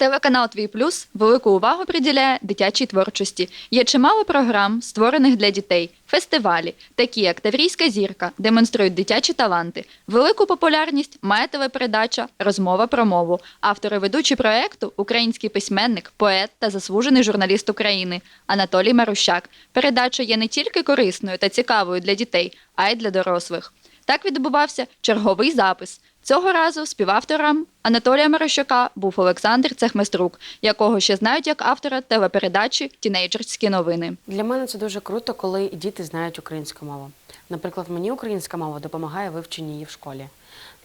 Телеканал Твій Плюс велику увагу приділяє дитячій творчості. Є чимало програм, створених для дітей, фестивалі, такі як Таврійська зірка, демонструють дитячі таланти. Велику популярність має телепередача Розмова про мову. Автори ведучі проекту український письменник, поет та заслужений журналіст України Анатолій Марущак. Передача є не тільки корисною та цікавою для дітей, а й для дорослих. Так відбувався черговий запис. Цього разу співавтором Анатолія Марощука був Олександр Цехместрук, якого ще знають як автора телепередачі Тінейджерські новини. Для мене це дуже круто, коли діти знають українську мову. Наприклад, мені українська мова допомагає вивченні її в школі.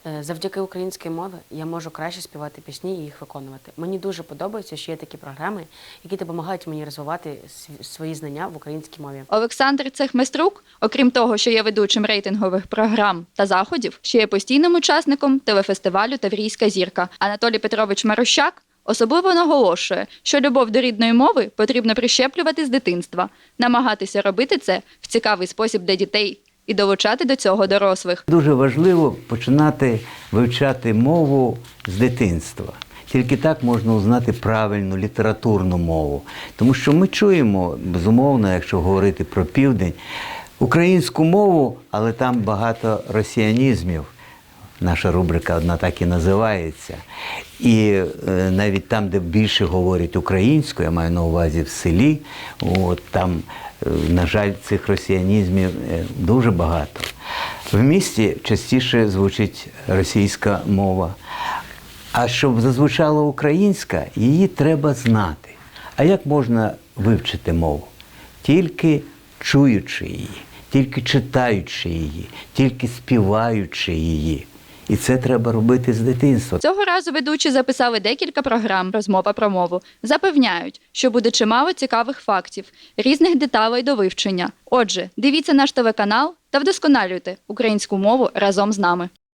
Е, Завдяки українській мові я можу краще співати пісні і їх виконувати. Мені дуже подобається, що є такі програми, які допомагають мені розвивати свої знання в українській мові. Олександр Цехместрук, окрім того, що є ведучим рейтингових програм та заходів, ще є постійним учасником телефестивалю Таврійська зірка. Анатолій Петрович Марущак особливо наголошує, що любов до рідної мови потрібно прищеплювати з дитинства, намагатися робити це в цікавий спосіб для дітей і долучати до цього дорослих. Дуже важливо починати вивчати мову з дитинства. Тільки так можна узнати правильну літературну мову. Тому що ми чуємо, безумовно, якщо говорити про південь, українську мову, але там багато росіянізмів. Наша рубрика одна так і називається. І е, навіть там, де більше говорять українською, я маю на увазі в селі, от, там, е, на жаль, цих росіянізмів е, дуже багато. В місті частіше звучить російська мова. А щоб зазвучала українська, її треба знати. А як можна вивчити мову? Тільки чуючи її, тільки читаючи її, тільки співаючи її. І це треба робити з дитинства. Цього разу ведучі записали декілька програм розмова про мову. Запевняють, що буде чимало цікавих фактів, різних деталей до вивчення. Отже, дивіться наш телеканал та вдосконалюйте українську мову разом з нами.